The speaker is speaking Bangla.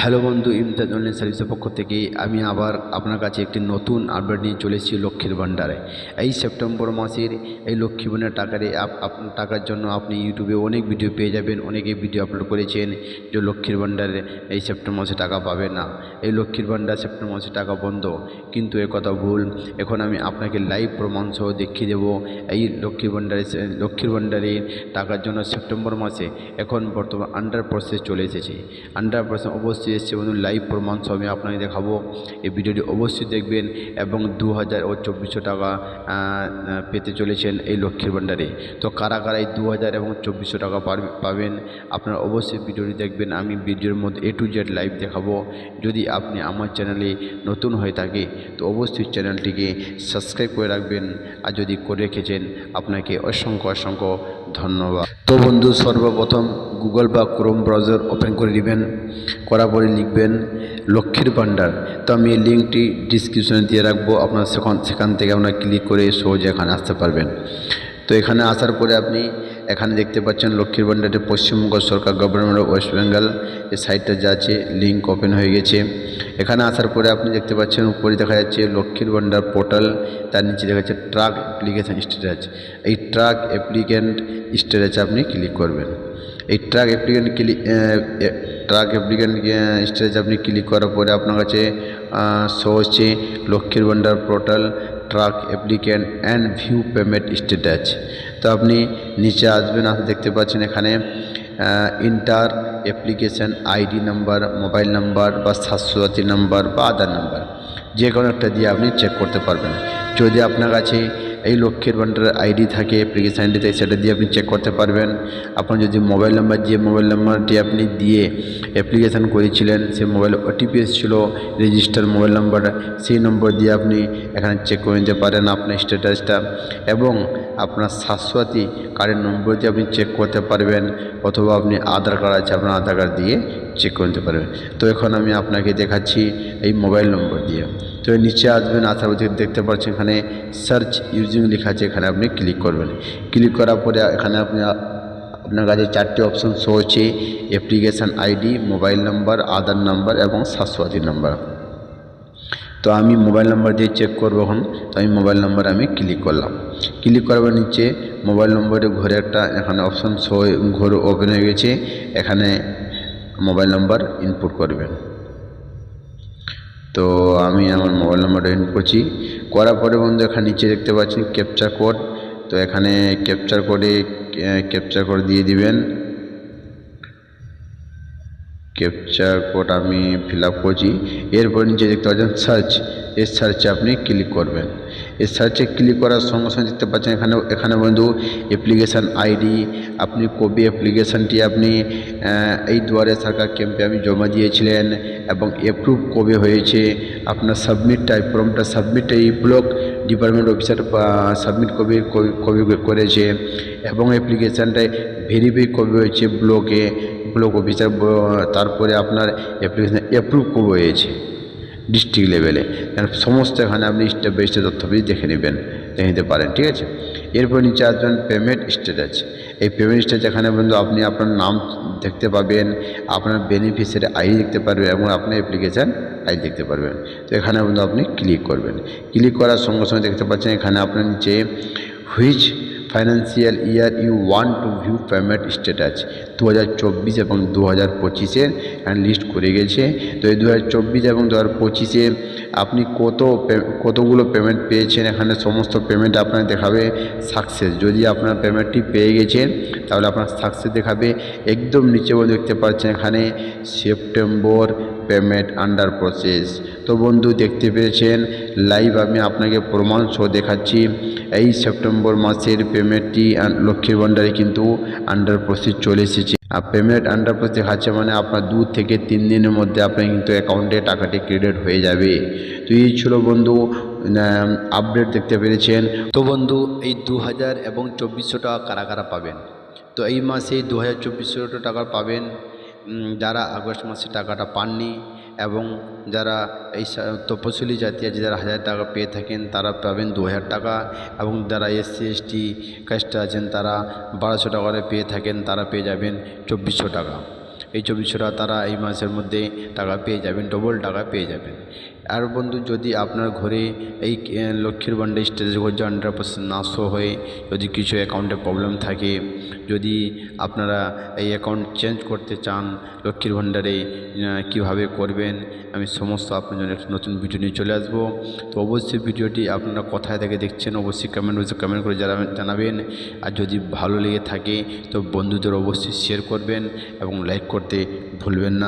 হ্যালো বন্ধু ইমতাজ অনলাইন সার্ভিসের পক্ষ থেকে আমি আবার আপনার কাছে একটি নতুন আপডেট নিয়ে চলে এসেছি লক্ষ্মীর ভাণ্ডারে। এই সেপ্টেম্বর মাসের এই লক্ষ্মী ভাণ্ডার টাকারে টাকার জন্য আপনি ইউটিউবে অনেক ভিডিও পেয়ে যাবেন, অনেকে ভিডিও আপলোড করেছেন যে লক্ষ্মীর ভাণ্ডারে এই সেপ্টেম্বর মাসে টাকা পাবে না। এই লক্ষ্মীর ভাণ্ডার সেপ্টেম্বর মাসে টাকা বন্ধ। কিন্তু এ কথা ভুল, এখন আমি আপনাকে লাইভ প্রমাণ সহ দেখিয়ে দেবো এই লক্ষ্মীর ভাণ্ডারে লক্ষ্মীর ভাণ্ডারে টাকার জন্য সেপ্টেম্বর মাসে এখন বর্তমান আন্ডার প্রসেস চলে এসেছে। আন্ডার প্রসেস অবশ্যই এসেছে বন্ধু লাইভ প্রমাণ সহ আমি আপনাকে দেখাবো। এই ভিডিওটি অবশ্যই দেখবেন এবং দু হাজার ও চব্বিশশো টাকা পেতে চলেছেন এই লক্ষ্মীর ভাণ্ডারে। তো কারা কারা এই দু হাজার এবং চব্বিশশো টাকা পাবেন, আপনারা অবশ্যই ভিডিওটি দেখবেন। আমি ভিডিওর মধ্যে এ টু জেড লাইভ দেখাবো। যদি আপনি আমার চ্যানেলে নতুন হয়ে থাকে, তো অবশ্যই চ্যানেলটিকে সাবস্ক্রাইব করে রাখবেন। আর যদি করে রেখেছেন, আপনাকে অসংখ্য অসংখ্য ধন্যবাদ। তো বন্ধু, সর্বপ্রথম গুগল বা ক্রোম ব্রাউজার ওপেন করে নেবেন, করার পরে লিখবেন লক্ষ্মীর ভাণ্ডার। তো আমি এই লিঙ্কটি ডিসক্রিপশনে দিয়ে রাখব, আপনার সেখান সেখান থেকে আপনার ক্লিক করে সহজে এখানে আসতে পারবেন। তো এখানে আসার পরে আপনি এখানে দেখতে পাচ্ছেন লক্ষ্মীর ভাণ্ডারে পশ্চিমবঙ্গ সরকার গভর্নমেন্ট অফ ওয়েস্ট বেঙ্গল এই সাইটটা যা আছে লিঙ্ক ওপেন হয়ে গেছে। এখানে আসার পরে আপনি দেখতে পাচ্ছেন, উপরে দেখা যাচ্ছে লক্ষ্মীর ভাণ্ডার পোর্টাল তার নিচে দেখা যাচ্ছে ট্রাক অ্যাপ্লিকেশান স্টেটাস এই ট্রাক অ্যাপ্লিক্যান্ট স্টেটাসে আপনি ক্লিক করবেন। এই track applicant click track applicant স্টেটাসে আপনি ক্লিক করার পরে আপনার কাছে শো হচ্ছে লক্ষ্মীর ভাণ্ডার portal track applicant and view payment status. তো আপনি নিচে আসবেন, আপনি দেখতে পাচ্ছেন এখানে enter application ID number, mobile number বা স্বাস্থ্যসাথী নাম্বার বা আধার নাম্বার। যে কোনো একটা দিয়ে আপনি চেক করতে পারবেন। যদি আপনার কাছে এই লক্ষ্যের ভাণ্ডারের আইডি থাকে অ্যাপ্লিকেশান থাকে, সেটা দিয়ে আপনি চেক করতে পারবেন। আপনার যদি মোবাইল নাম্বার যে মোবাইল নাম্বারটি আপনি দিয়ে অ্যাপ্লিকেশান করেছিলেন সেই মোবাইলে ওটিপি এসেছিল রেজিস্টার মোবাইল নাম্বার সেই নম্বর দিয়ে আপনি এখানে চেক করে নিতে পারেন আপনার স্ট্যাটাসটা এবং আপনার স্বাস্থ্যসাথী কার্ডের নম্বর দিয়ে আপনি চেক করতে পারবেন, অথবা আপনি আধার কার্ড আছে, আপনার আধার কার্ড দিয়ে চেক করে নিতে পারবেন তো এখন আমি আপনাকে দেখাচ্ছি এই মোবাইল নম্বর দিয়ে। তো নিচে আসবেন, আসার পর দেখতে পাচ্ছেন এখানে সার্চ ইউজিং লেখা আছে, এখানে আপনি ক্লিক করবেন। ক্লিক করার পরে এখানে আপনি আপনার কাছে চারটি অপশন শো হচ্ছে application ID mobile number Aadhaar number এবং স্বাস্থ্যসাথী নাম্বার তো আমি মোবাইল নাম্বার দিয়ে চেক করব এখন। তো আমি মোবাইল নাম্বার আমি ক্লিক করলাম। ক্লিক করার নিচে মোবাইল নম্বরে ঘরে একটা এখানে অপশন শো ঘর ওপেন হয়ে গেছে। এখানে মোবাইল নাম্বার ইনপুট করবেন। তো আমি আমার মোবাইল নাম্বারটা ইনপুট করছি। করার পরে বন্ধু এখানে নিচে দেখতে পাচ্ছেন ক্যাপচার কোড তো এখানে ক্যাপচার কোডে ক্যাপচার কোড দিয়ে দিবেন। ক্যাপচার কোড আমি ফিল আপ করছি। এরপর নিচে দেখতে পাচ্ছেন সার্চ এই সার্চে আপনি ক্লিক করবেন। এই সার্চে ক্লিক করার সঙ্গে সঙ্গে দেখতে পাচ্ছেন এখানে এখানে বন্ধু অ্যাপ্লিকেশান আইডি আপনি কবি অ্যাপ্লিকেশানটি আপনি এই দুয়ারে সরকার ক্যাম্পে আমি জমা দিয়েছিলেন এবং অ্যাপ্রুভ কবে হয়েছে। আপনার সাবমিট টাইপ ফর্মটা সাবমিট এই ব্লক ডিপার্টমেন্ট অফিসার সাবমিট কবে কবে করেছে এবং অ্যাপ্লিকেশানটায় ভেরিফাই কবে হয়েছে ব্লকে ব্লক অফিসার তারপরে আপনার অ্যাপ্লিকেশান অ্যাপ্রুভ কবে হয়েছে। ডিস্ট্রিক্ট লেভেলে সমস্ত এখানে আপনি স্টেপ বাই স্টেপ তথ্যগুলি দেখে নেবেন, দেখে নিতে পারেন, ঠিক আছে? এরপর নিচে আসবেন পেমেন্ট স্ট্যাটাস এই পেমেন্ট স্ট্যাটাস এখানে বন্ধু আপনি আপনার নাম দেখতে পাবেন, আপনার বেনিফিশিয়ারি আইডি দেখতে পারবেন এবং আপনার অ্যাপ্লিকেশান আইডি দেখতে পারবেন। তো এখানে বন্ধু আপনি ক্লিক করবেন। ক্লিক করার সঙ্গে সঙ্গে দেখতে পাচ্ছেন এখানে আপনার নিচে which financial year you want to view payment status দু হাজার চব্বিশ এবং দু হাজার পঁচিশের লিস্ট করে গেছে। তো এই দু হাজার চব্বিশ এবং দু হাজার পঁচিশে আপনি কত কতগুলো পেমেন্ট পেয়েছেন, এখানে সমস্ত পেমেন্ট আপনার দেখাবে সাকসেস যদি আপনার পেমেন্টটি পেয়ে গেছেন, তাহলে আপনার সাকসেস দেখাবে একদম নিচে বন্ধু দেখতে পাচ্ছেন এখানে সেপ্টেম্বর পেমেন্ট আন্ডার প্রসেস তো বন্ধু, দেখতে পেয়েছেন লাইভ আমি আপনাকে প্রমাণ সহ দেখাচ্ছি। এই সেপ্টেম্বর মাসের পেমেন্টটি লক্ষ্মীর ভাণ্ডারে কিন্তু আন্ডার প্রসেস চলে এসেছে। আর পেমেন্ট আন্ডার প্রসেস দেখাচ্ছে মানে আপনার দু থেকে তিন দিনের মধ্যে আপনার কিন্তু অ্যাকাউন্টে টাকাটি ক্রেডিট হয়ে যাবে। তো এই ছিল বন্ধু আপডেট দেখতে পেরেছেন। তো বন্ধু, এই দু হাজার এবং চব্বিশশো টাকা কারা কারা পাবেন? তো এই মাসে দু হাজার চব্বিশশো টাকা পাবেন যারা আগস্ট মাসে টাকাটা পাননি এবং যারা এই তপশিলি জাতি আছে, যারা হাজার টাকা পেয়ে থাকেন, তারা পাবেন দু হাজার টাকা। এবং যারা এসসি, এসটি, কাস্টে আছেন, তারা বারোশো টাকা করে পেয়ে থাকেন, তারা পেয়ে যাবেন চব্বিশশো টাকা। এই চব্বিশশো টাকা তারা এই মাসের মধ্যে টাকা পেয়ে যাবেন ডবল টাকা পেয়ে যাবেন। আর বন্ধু, যদি আপনার ঘরে এই লক্ষ্মীর ভাণ্ডার স্টেটাস যদি হান্ড্রেড পার্সেন্ট না শো হয়ে যদি কিছু অ্যাকাউন্টে প্রবলেম থাকে, যদি আপনারা এই অ্যাকাউন্ট চেঞ্জ করতে চান, লক্ষ্মীর ভাণ্ডারে কীভাবে করবেন, আমি সমস্ত আপনার জন্য একটা নতুন ভিডিও নিয়ে চলে আসব। তো অবশ্যই ভিডিওটি আপনারা কোথায় থেকে দেখছেন, অবশ্যই কমেন্ট বক্সে কমেন্ট করে জানাবেন। আর যদি ভালো লেগে থাকে, তো বন্ধুদের অবশ্যই শেয়ার করবেন এবং লাইক করতে ভুলবেন না।